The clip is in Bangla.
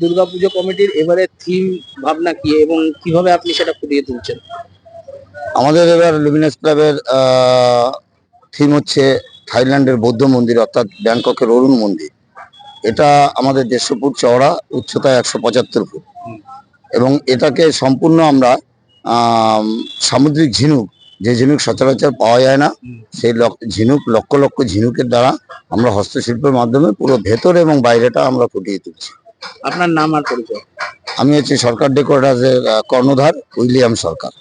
দুর্গাপুজো কমিটির থিম ভাবনা কি এবং কীভাবে আপনি সেটা ফুটিয়ে তুলছেন? আমাদের এবার ক্লাবের থিম হচ্ছে থাইল্যান্ডের বৌদ্ধ মন্দির অর্থাৎ ব্যাংককের অরুণ মন্দির। এটা আমাদের দেড়শো ফুট চওড়া উচ্চতা একশো পঁচাত্তর ফুট। এবং এটাকে সম্পূর্ণ আমরা আম, সামুদ্রিক ঝিনুক যে ঝিনুক সচরাচর পাওয়া যায় না সেই ঝিনুক লক্ষ লক্ষ ঝিনুকের দ্বারা আমরা হস্তশিল্পের মাধ্যমে পুরো ভেতর এবং বাইরেটা আমরা ফুটিয়ে তুলছি। আপনার নাম আর পরিচয়? আমি হচ্ছে সরকার ডেকোরেটার্সের কর্ণধার উইলিয়াম সরকার।